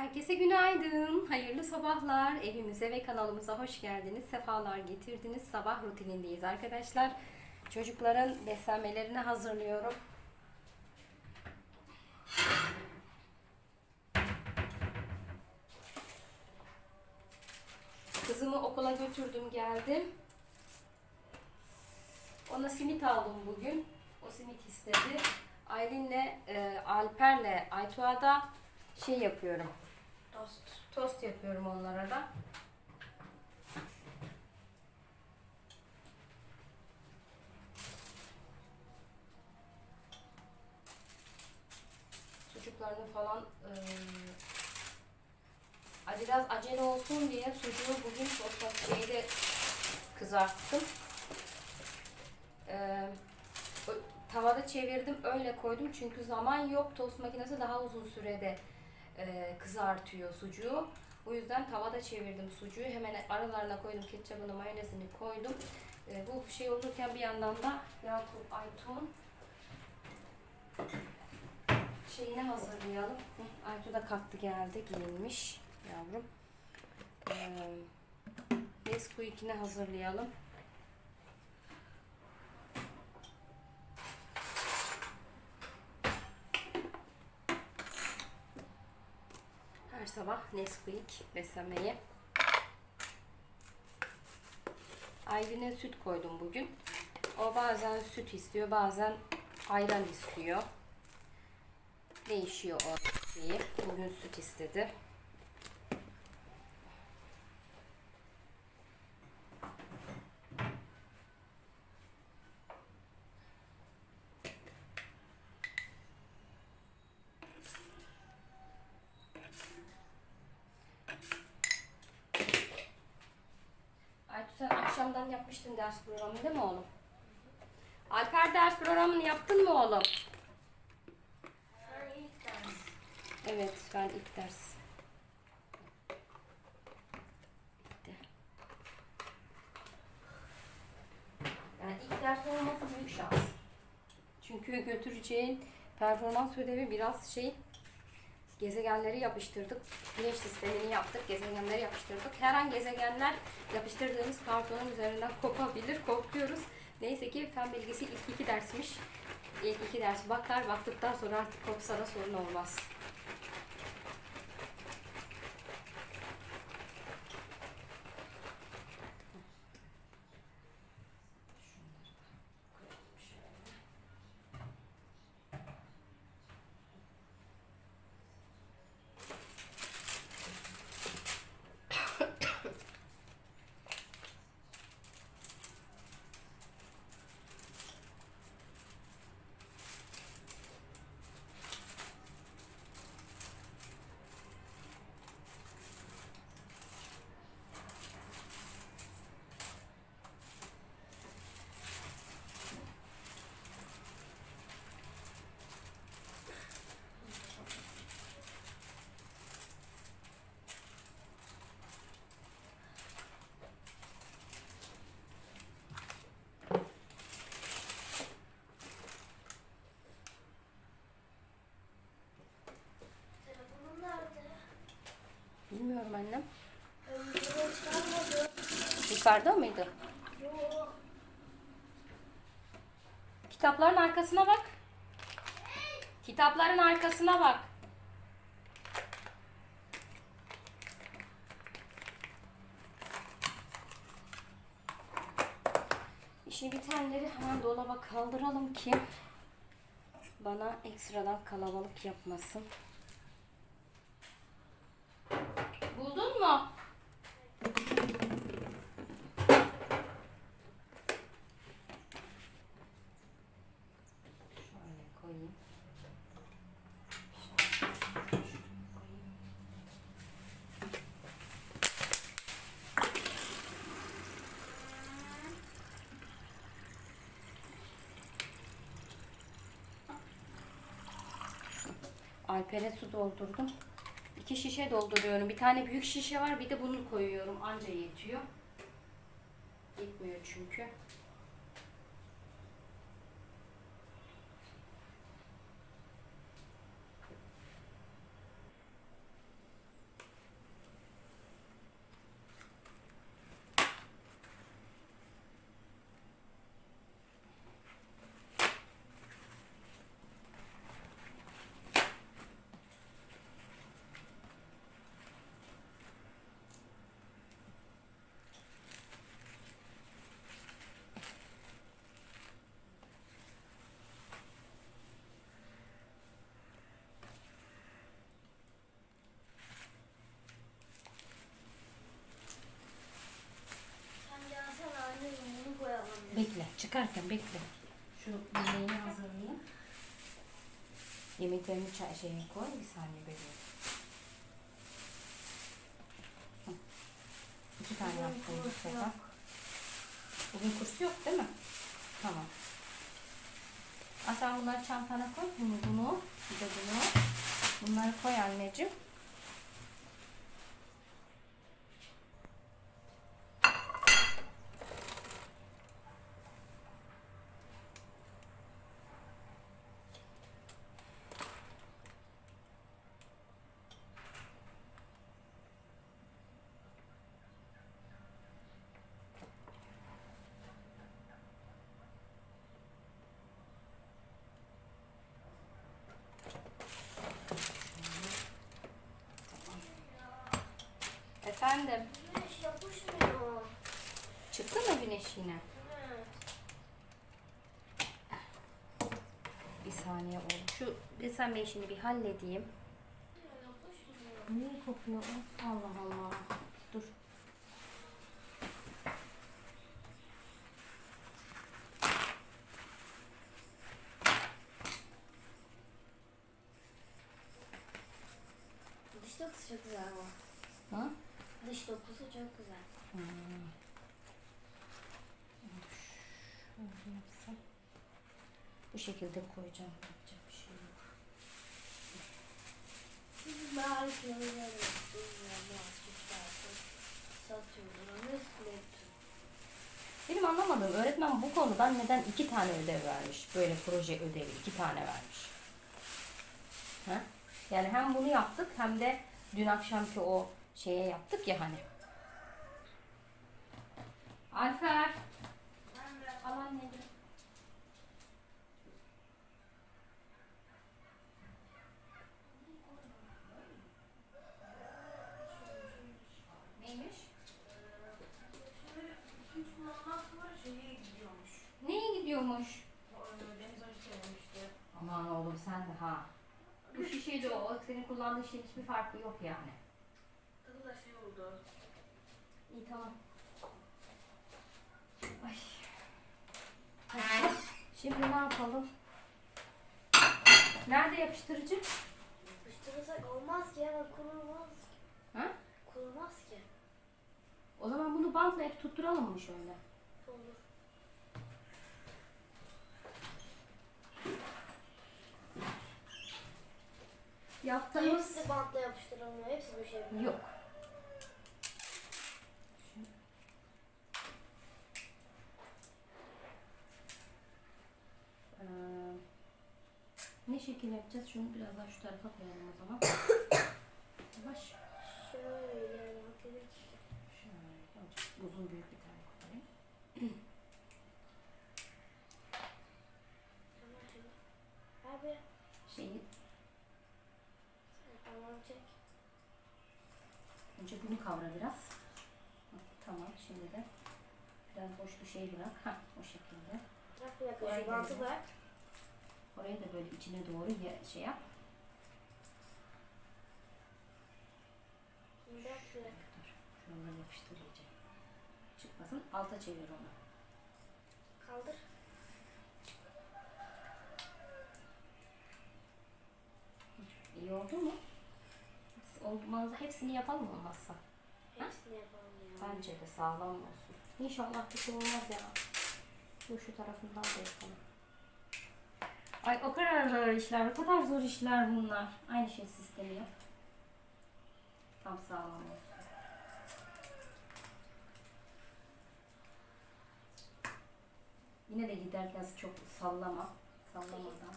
Herkese günaydın, hayırlı sabahlar. Evimize ve kanalımıza hoş geldiniz. Sefalar getirdiniz. Sabah rutinindeyiz arkadaşlar. Çocukların beslenmelerini hazırlıyorum. Kızımı okula götürdüm, geldim. Ona simit aldım bugün. O simit istedi. Aylin'le, e, Alper'le Aytuğ'a da şey yapıyorum. Tost. Tost yapıyorum onlara da. Sucuklarını falan e, biraz acele olsun diye sucuğu bugün tost şeyde kızarttım. E, tavada çevirdim öyle koydum çünkü zaman yok tost makinesi daha uzun sürede e, kızartıyor sucuğu. O yüzden tavada çevirdim sucuğu. Hemen aralarına koydum ketçabını, mayonezini koydum. E, bu şey olurken bir yandan da Yakup Aytun şeyini hazırlayalım. Hı, da kalktı geldi giyinmiş yavrum. E, Nesquik'ini hazırlayalım. Her sabah Nesquik beslemeye. Aylin'e süt koydum bugün. O bazen süt istiyor, bazen ayran istiyor. Değişiyor o şeyi. Bugün süt istedi. Aytu sen akşamdan yapmıştın ders programını değil mi oğlum? Alper ders programını yaptın mı oğlum? Ben ilk ders. Evet, ben ilk ders. Bitti. Yani ilk ders olması büyük şans. Çünkü götüreceğin performans ödevi biraz şey gezegenleri yapıştırdık. Güneş sistemini yaptık, gezegenleri yapıştırdık. Her an gezegenler yapıştırdığımız kartonun üzerinden kopabilir, korkuyoruz. Neyse ki fen bilgisi ilk iki dersmiş. İlk iki ders bakar, baktıktan sonra artık kopsa da sorun olmaz. Telefonum nerede? Bilmiyorum annem. Ömrümü çıkarmadım. Yukarıda mıydı? Kitapların arkasına bak. Kitapların arkasına bak. İşi bitenleri hemen dolaba kaldıralım ki bana ekstradan kalabalık yapmasın. Buldun mu? Şöyle koyayım. Şöyle koyayım. Alper'e su doldurdum. İki şişe dolduruyorum. Bir tane büyük şişe var. Bir de bunu koyuyorum. Anca yetiyor. Gitmiyor çünkü. Çıkarken bekle. Şu yemeğini hazırlayayım. Yemeklerini çay şeye koy. Bir saniye bekle. İki tane yaptım bu sefer. Bugün kurs yok değil mi? Tamam. Aa, sen bunları çantana koy. Bunu, bunu, bir de bunu. Bunları koy anneciğim. Efendim. Güneş yapışmıyor. Çıktı mı güneş yine? Evet. Bir saniye oldu. Şu desem ben işini bir halledeyim. Niye kokuyor? o? Allah Allah. Dur. Dış dokusu çok güzel bu. Dış dokusu çok güzel. Hmm. Şöyle yapsam. Bu şekilde koyacağım. Yapacak bir şey yok. Benim anlamadığım öğretmen bu konudan neden iki tane ödev vermiş? Böyle proje ödevi iki tane vermiş. Ha? Yani hem bunu yaptık hem de dün akşamki o şeye yaptık ya hani. Alper. Al anneciğim. Neymiş? Neye gidiyormuş? Aman oğlum sen de ha. Bu şişe de o. Senin kullandığın şeyin hiçbir farkı yok yani. İyi tamam. Ay. Şimdi ne yapalım? Nerede yapıştırıcı? Yapıştırırsak olmaz ki hemen kurulmaz. Ha? Kurulmaz ki. O zaman bunu bantla hep tutturalım mı şöyle? Olur. Yaptığımız... Hepsi bantla yapıştırılmıyor. Hepsi bu şey. Yok. Ee, ne şekil yapacağız? Şunu biraz daha şu tarafa koyalım o zaman. Yavaş. Şöyle bakayım. Şöyle azıcık uzun büyük bir tane koyayım. Abi. Şeyi Tamam çek. önce bunu kavra biraz. Tamam şimdi de biraz boş bir şey bırak. Ha o şekilde. Bırak bir dakika şu bantı bırak. Orayı da böyle içine doğru şey yap. Dur. Şöyle yapıştır iyice. Çıkmasın. Alta çevir onu. Kaldır. İyi oldu mu? Olmaz, hepsini yapalım olmazsa. Hepsini yapalım ya. Bence de sağlam olsun. İnşallah bir şey olmaz ya. Dur şu tarafından da yapalım. Ay o kadar zor işler, o kadar zor işler bunlar. Aynı şey sistemi yap. Tam sağlam olsun. Yine de giderken çok sallama. Sallamadan.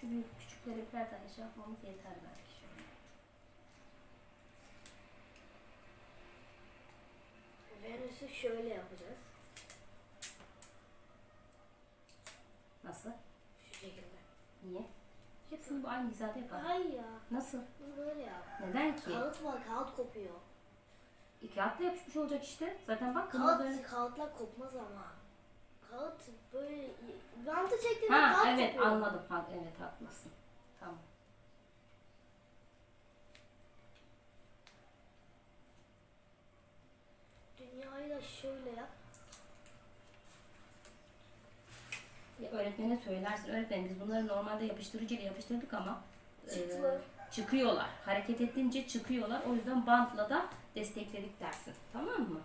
Şu büyük küçükleri birer tane şey yapmamız yeter belki şöyle. Venüs'ü şöyle yapacağız. Nasıl? Şu şekilde. Niye? Hepsini bu aynı hizada yapalım. Hayır ya. Nasıl? Bunu böyle yap. Neden ki? Kağıt var, kağıt kopuyor. E, kağıtla yapışmış olacak işte. Zaten bak Kağıt, öyle- kağıtlar kopmaz ama. Kağıt böyle bantı çektiğinde Ha kağıt evet kopuyor. anladım. Ha, evet haklısın. Tamam. Öğretmene söylersin. Öğretmen biz bunları normalde yapıştırıcıyla yapıştırdık ama e, çıkıyorlar. Hareket ettiğince çıkıyorlar. O yüzden bantla da destekledik dersin. Tamam mı?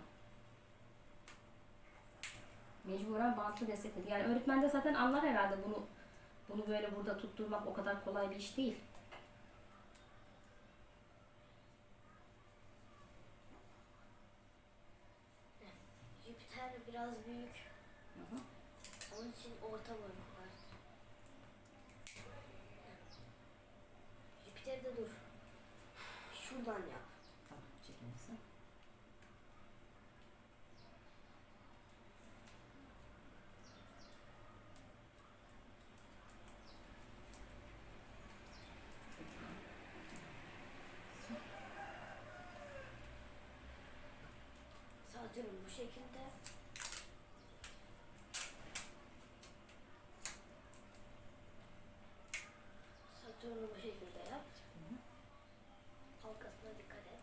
Mecburen bantlı destekledik. Yani öğretmen de zaten anlar herhalde bunu bunu böyle burada tutturmak o kadar kolay bir iş değil. Jüpiter biraz büyük. Hı hı. Onun için orta boy var. Jüpiter'de dur. Şuradan yap. Tamam, çekilirsin. Satürn bu şekilde. Satürn'ü bu şekilde yap. Halkasına dikkat et.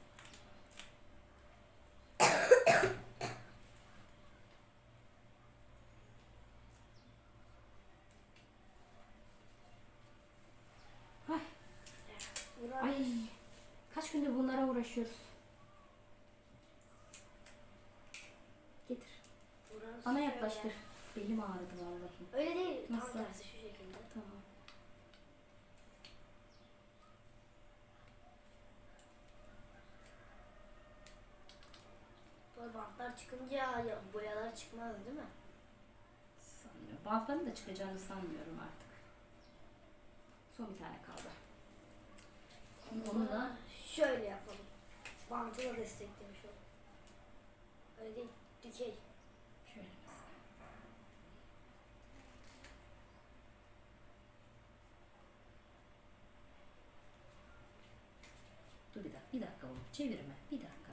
Ay. Uranüs, Ay. Kaç gündür bunlara uğraşıyoruz. Getir. Uranüs Bana yaklaştır. Belim ağrıdı vallahi. Öyle değil. Nasıl? Tam tersi şu şekilde. Tamam. Böyle bantlar çıkınca ya boyalar çıkmaz değil mi? Sanmıyorum. Bantların da çıkacağını sanmıyorum artık. Son bir tane kaldı. Şimdi onu da şöyle yapalım. Bantı da desteklemiş ol. Öyle değil. Dikey. Dur bir dakika, bir dakika oğlum. Çevirme, bir dakika.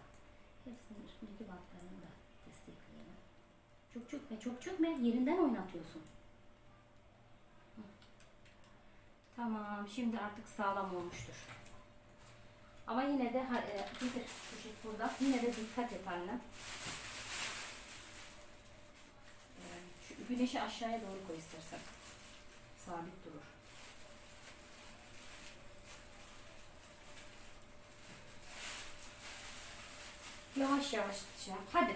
Hepsinin üstündeki bantlarını da destekleyelim. Çok çökme, çok çökme. Yerinden oynatıyorsun. Tamam, şimdi artık sağlam olmuştur. Ama yine de, e, getir şey burada. Yine de dikkat et annem. Ee, Şu güneşi aşağıya doğru koy istersen. Sabit durur. Yavaş yavaş tutacağım. Hadi.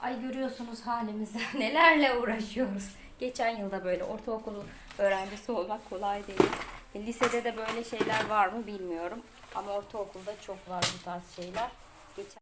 Ay görüyorsunuz halimizi. Nelerle uğraşıyoruz. Geçen yılda böyle ortaokul öğrencisi olmak kolay değil. E, Lisede de böyle şeyler var mı bilmiyorum. Ama ortaokulda çok var bu tarz şeyler. Geçen